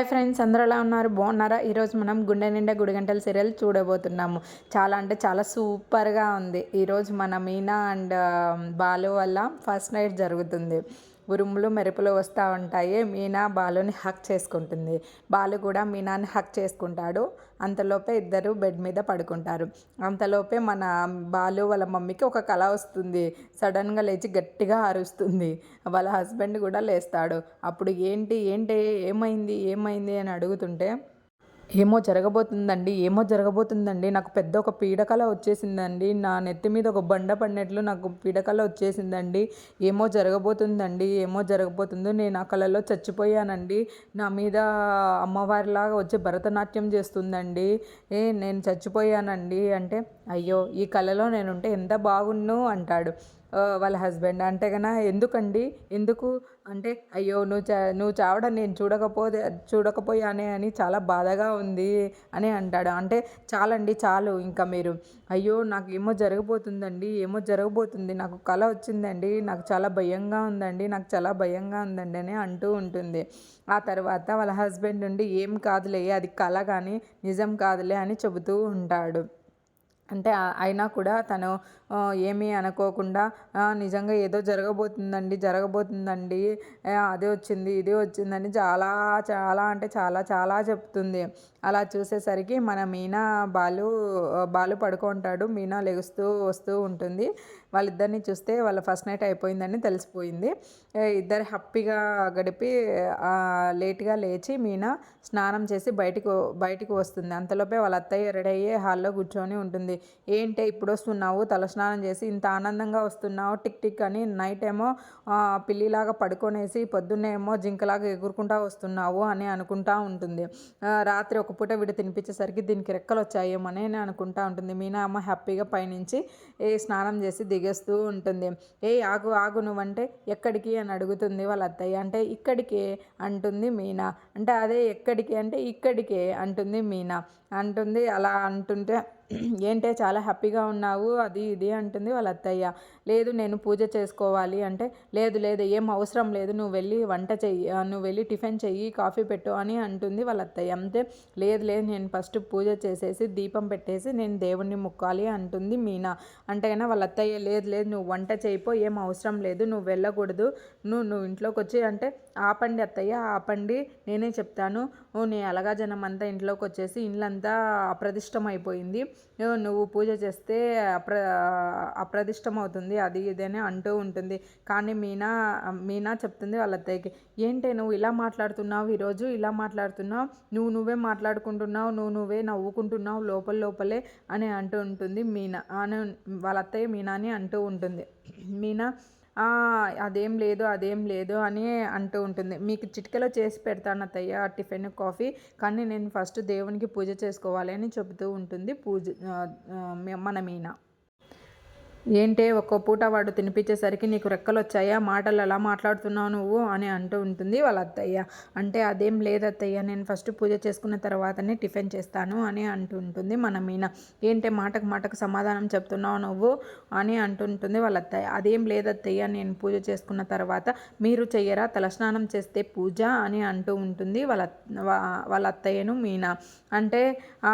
Hi friends అందరూ ఎలా ఉన్నారు? బాగున్నారా? ఈరోజు మనం గుండె నిండా గుడిగంటల సీరియల్ చూడబోతున్నాము. చాలా అంటే చాలా సూపర్గా ఉంది. ఈరోజు మన మీనా అండ్ బాలు వల్ల ఫస్ట్ నైట్ జరుగుతుంది. ఉరుములు మెరుపులు వస్తూ ఉంటాయి. మీనా బాలుని హక్ చేసుకుంటుంది. బాలు కూడా మీనాని హక్ చేసుకుంటాడు. అంతలోపే ఇద్దరు బెడ్ మీద పడుకుంటారు. అంతలోపే మన బాలు వాళ్ళ మమ్మీకి ఒక కళ వస్తుంది. సడన్గా లేచి గట్టిగా అరుస్తుంది. వాళ్ళ హస్బెండ్ కూడా లేస్తాడు. అప్పుడు ఏంటి ఏంటి ఏమైంది ఏమైంది అని అడుగుతుంటే ఏమో జరగబోతుందండి ఏమో జరగబోతుందండి. నాకు పెద్ద ఒక పీడకల వచ్చేసిందండి. నా నెత్తి మీద ఒక బండ పడినట్లు నాకు పీడకల వచ్చేసిందండి. ఏమో జరగబోతుందండి ఏమో జరగబోతుందో నేను ఆ కళలో చచ్చిపోయానండి. నా మీద అమ్మవారిలాగా వచ్చి భరతనాట్యం చేస్తుందండి. ఏ నేను చచ్చిపోయానండి. అంటే అయ్యో ఈ కళలో నేనుంటే ఎంత బాగున్ను అంటాడు. వాళ్ళ హస్బెండ్. అంటే కన్నా ఎందుకండి? ఎందుకు? అంటే అయ్యో నువ్వు చా నువ్వు చావడం నేను చూడకపోతే చూడకపోయానే అని చాలా బాధగా ఉంది అని అంటాడు. అంటే చాలండి చాలు. ఇంకా మీరు అయ్యో నాకు ఏమో జరగబోతుందండి ఏమో జరగబోతుంది నాకు కళ వచ్చిందండి నాకు చాలా భయంగా ఉందండి నాకు చాలా భయంగా ఉందండి అని అంటూ ఉంటుంది. ఆ తర్వాత వాళ్ళ హస్బెండ్ నుండి ఏం కాదులే అది కళ కానీ నిజం కాదులే అని చెబుతూ ఉంటాడు. అంటే అయినా కూడా తను ఏమీ అనుకోకుండా నిజంగా ఏదో జరగబోతుందండి జరగబోతుందండి అది వచ్చింది ఇది వచ్చిందని చాలా చాలా అంటే చాలా చాలా చెప్తుంది. అలా చూసేసరికి మన మీనా బాలు బాలు పడుకుంటాడు మీనా లెగుస్తూ వస్తూ ఉంటుంది. వాళ్ళిద్దరిని చూస్తే వాళ్ళ ఫస్ట్ నైట్ అయిపోయిందని తెలిసిపోయింది. ఇద్దరు హ్యాపీగా గడిపి లేట్గా లేచి మీనా స్నానం చేసి బయటకు బయటికి వస్తుంది. అంతలోపే వాళ్ళ అత్తయ్య రెడీ అయ్యే హాల్లో కూర్చొని ఉంటుంది. ఏంటి ఇప్పుడు వస్తున్నావు స్నానం చేసి ఇంత ఆనందంగా వస్తున్నావు టిక్ టిక్ అని నైట్ ఏమో పిల్లిలాగా పడుకొనేసి పొద్దున్నేమో జింకలాగా ఎగురుకుంటా వస్తున్నావు అని అనుకుంటా ఉంటుంది. రాత్రి ఒక పూట వీడు తినిపించేసరికి దీనికి రెక్కలు వచ్చాయేమని అని అనుకుంటా ఉంటుంది. మీనా అమ్మ హ్యాపీగా పైనుంచి ఏ స్నానం చేసి దిగేస్తూ ఉంటుంది. ఏ ఆగు ఆగు నువ్వంటే ఎక్కడికి అని అడుగుతుంది వాళ్ళ అత్తయ్య. అంటే ఇక్కడికే అంటుంది మీనా. అంటే అదే ఎక్కడికి అంటే ఇక్కడికే అంటుంది మీనా. అంటుంది అలా అంటుంటే ఏంటే చాలా హ్యాపీగా ఉన్నావు అది ఇది అంటుంది వాళ్ళ అత్తయ్య. లేదు నేను పూజ చేసుకోవాలి అంటే లేదు లేదు ఏం అవసరం లేదు నువ్వు వెళ్ళి వంట చెయ్యి నువ్వు వెళ్ళి టిఫిన్ చెయ్యి కాఫీ పెట్టు అని అంటుంది వాళ్ళ అత్తయ్య. అంతే లేదు లేదు నేను ఫస్ట్ పూజ చేసేసి దీపం పెట్టేసి నేను దేవుణ్ణి ముక్కాలి అంటుంది మీనా. అంటే వాళ్ళ అత్తయ్య లేదు లేదు నువ్వు వంట చేయిపో ఏం అవసరం లేదు నువ్వు వెళ్ళకూడదు నువ్వు నువ్వు ఇంట్లోకి వచ్చి అంటే ఆపండి అత్తయ్య ఆపండి నేనే చెప్తాను. నీ అలగా జనం అంతా ఇంట్లోకి వచ్చేసి ఇల్లంతా అప్రదిష్టం అయిపోయింది నువ్వు పూజ చేస్తే అప్ర అప్రదిష్టం అవుతుంది అది ఇదని అంటూ ఉంటుంది. కానీ మీనా మీనా చెప్తుంది వాళ్ళ అత్తయ్యకి ఏంటి నువ్వు ఇలా మాట్లాడుతున్నావు ఈరోజు ఇలా మాట్లాడుతున్నావు నువ్వు నువ్వే మాట్లాడుకుంటున్నావు నువ్వు నువ్వే నవ్వుకుంటున్నావు లోపల లోపలే అని అంటూ ఉంటుంది మీనా అని వాళ్ళ అత్తయ్య మీనాని అంటూ ఉంటుంది. మీనా అదేం లేదు అదేం లేదు అని అంటూ ఉంటుంది. మీకు చిటికలో చేసి పెడతాను అత్తయ్య టిఫిన్ కాఫీ. కానీ నేను ఫస్ట్ దేవునికి పూజ చేసుకోవాలి అని చెబుతూ ఉంటుంది. పూజ మన మీనా. ఏంటే ఒక్కో పూట వాడు తినిపించేసరికి నీకు రెక్కలు వచ్చాయా మాటలు ఎలా మాట్లాడుతున్నావు నువ్వు? అని అంటూ ఉంటుంది వాళ్ళ అత్తయ్య. అంటే అదేం లేదు అత్తయ్య నేను ఫస్ట్ పూజ చేసుకున్న తర్వాతనే టిఫిన్ చేస్తాను అని అంటూ ఉంటుంది మన మీన. ఏంటే మాటకు మాటకు సమాధానం చెప్తున్నావు నువ్వు? అని అంటుంటుంది వాళ్ళ అత్తయ్య. అదేం లేదు అత్తయ్య నేను పూజ చేసుకున్న తర్వాత మీరు చెయ్యరా? తలస్నానం చేస్తే పూజ? అని అంటూ ఉంటుంది వాళ్ళ వాళ్ళ అత్తయ్యను మీన. అంటే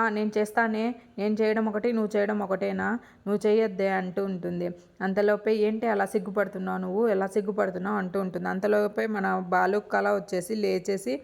నేను చేస్తానే. నేను చేయడం ఒకటి నువ్వు చేయడం ఒకటేనా? నువ్వు చేయొద్దే అంటూ ఉంటుంది. అంతలోపే ఏంటి అలా సిగ్గుపడుతున్నావు నువ్వు? ఎలా సిగ్గుపడుతున్నావు? అంటూ ఉంటుంది. అంతలోపే మన బాలు కళ వచ్చేసి లేచేసి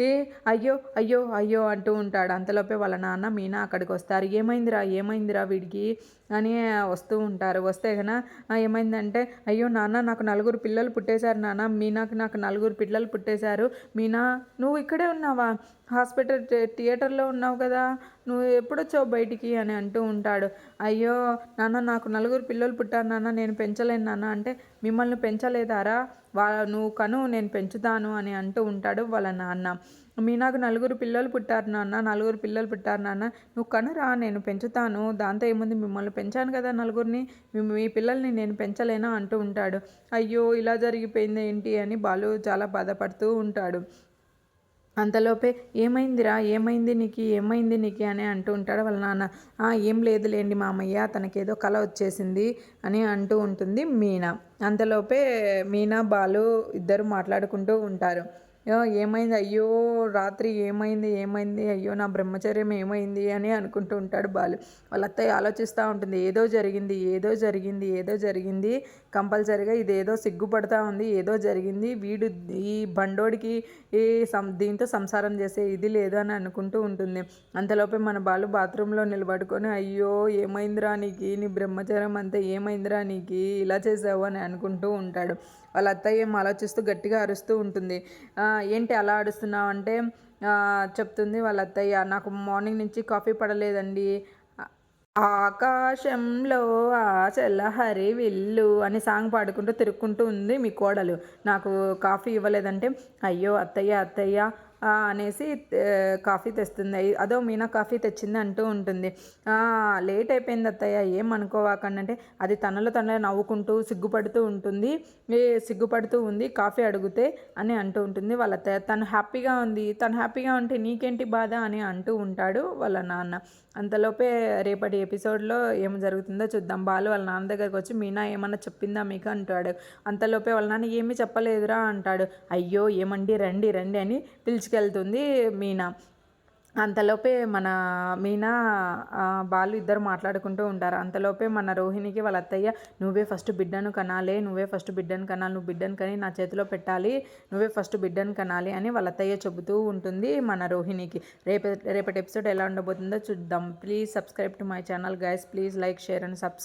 ఏ అయ్యో అయ్యో అయ్యో అంటూ ఉంటాడు. అంతలోపే వాళ్ళ నాన్న మీనా అక్కడికి వస్తారు ఏమైందిరా? ఏమైందిరా వీడికి? అని వస్తూ ఉంటారు. వస్తే కదా ఏమైందంటే అయ్యో నాన్న నాకు నలుగురు పిల్లలు పుట్టేశారు నాన్న. మీనాకు నాకు నలుగురు పిల్లలు పుట్టేశారు. మీనా నువ్వు ఇక్కడే ఉన్నావా? హాస్పిటల్ థియేటర్లో ఉన్నావు కదా. నువ్వు ఎప్పుడొచ్చావు బయటికి? అని అంటూ ఉంటాడు. అయ్యో నాన్న నాకు నలుగురు పిల్లలు పుట్టారు నాన్న. నేను పెంచలేను నాన్న. అంటే మిమ్మల్ని పెంచలేదారా? వాళ్ళ నువ్వు కను నేను పెంచుతాను అని అంటూ ఉంటాడు వాళ్ళ నాన్న. మీ నాకు నలుగురు పిల్లలు పుట్టారు నాన్న నలుగురు పిల్లలు పుట్టారు నాన్న. నువ్వు కనురా నేను పెంచుతాను. దాంతో ఏముంది? మిమ్మల్ని పెంచాను కదా నలుగురిని. మీ పిల్లల్ని నేను పెంచలేనా? అంటూ ఉంటాడు. అయ్యో ఇలా జరిగిపోయింది ఏంటి అని బాలు చాలా బాధపడుతూ ఉంటాడు. అంతలోపే ఏమైందిరా? ఏమైంది నీకు? ఏమైంది నీకు? అని అంటూ ఉంటాడు వాళ్ళ నాన్న. ఏం లేదులేండి మామయ్య తనకేదో కళ వచ్చేసింది అని అంటూ ఉంటుంది మీనా. అంతలోపే మీనా బాలు ఇద్దరు మాట్లాడుకుంటూ ఉంటారు. ఏమైంది? అయ్యో రాత్రి ఏమైంది? ఏమైంది? అయ్యో నా బ్రహ్మచర్యం ఏమైంది? అని అనుకుంటూ ఉంటాడు బాలు. వాళ్ళ అత్తయ్య ఆలోచిస్తూ ఉంటుంది. ఏదో జరిగింది ఏదో జరిగింది ఏదో జరిగింది. కంపల్సరిగా ఇదేదో సిగ్గుపడతా ఉంది ఏదో జరిగింది. వీడు ఈ బండోడికి ఈ సం దీంతో సంసారం చేసే ఇది లేదు అని అనుకుంటూ ఉంటుంది. అంతలోపే మన బాలు బాత్రూంలో నిలబడుకొని అయ్యో ఏమైందిరా నీకు? నీ బ్రహ్మచర్యం అంతా ఏమైందిరా నీకు? ఇలా చేసావు అని అనుకుంటూ ఉంటాడు. వాళ్ళ అత్తయ్య ఏం ఆలోచిస్తూ గట్టిగా అరుస్తూ ఉంటుంది. ఏంటి అలా అడుస్తున్నావు అంటే చెప్తుంది వాళ్ళ అత్తయ్య. నాకు మార్నింగ్ నుంచి కాఫీ పడలేదండి. ఆకాశంలో ఆశల హరి విల్లు అని సాంగ్ పాడుకుంటూ తిరుక్కుంటూ ఉంది మీ కోడలు. నాకు కాఫీ ఇవ్వలేదంటే అయ్యో అత్తయ్య అత్తయ్య అనేసి కాఫీ తెస్తుంది. అదో మీనా కాఫీ తెచ్చింది అంటూ ఉంటుంది. లేట్ అయిపోయింది అత్తయ్య ఏం అనుకోవాకండి అంటే అది తనలో తనలో నవ్వుకుంటూ సిగ్గుపడుతూ ఉంటుంది. సిగ్గుపడుతూ ఉంది కాఫీ అడిగితే అని అంటూ ఉంటుంది వాళ్ళ అత్తయ్య. తను హ్యాపీగా ఉంది. తను హ్యాపీగా ఉంటే నీకేంటి బాధ అని అంటూ ఉంటాడు వాళ్ళ నాన్న. అంతలోపే రేపటి ఎపిసోడ్లో ఏం జరుగుతుందో చూద్దాం. బాలు వాళ్ళ నాన్న దగ్గరికి వచ్చి మీనా ఏమన్నా చెప్పిందా మీకు? అంటాడు. అంతలోపే వాళ్ళ నాన్న ఏమీ చెప్పలేదురా అంటాడు. అయ్యో ఏమండి రండి రండి అని పిలిచి తీసుకెళ్తుంది మీనా. అంతలోపే మన మీనా వాళ్ళు ఇద్దరు మాట్లాడుకుంటూ ఉంటారు. అంతలోపే మన రోహిణికి వాళ్ళ అత్తయ్య నువ్వే ఫస్ట్ బిడ్డను కనాలి నువ్వే ఫస్ట్ బిడ్డను కనాలి నువ్వు బిడ్డను కని నా చేతిలో పెట్టాలి నువ్వే ఫస్ట్ బిడ్డను కనాలి అని వాళ్ళ అత్తయ్య చెబుతూ ఉంటుంది మన రోహిణికి. రేపే రేపటి ఎపిసోడ్ ఎలా ఉండబోతుందో చూద్దాం. Please subscribe to my channel guys please like share and subscribe.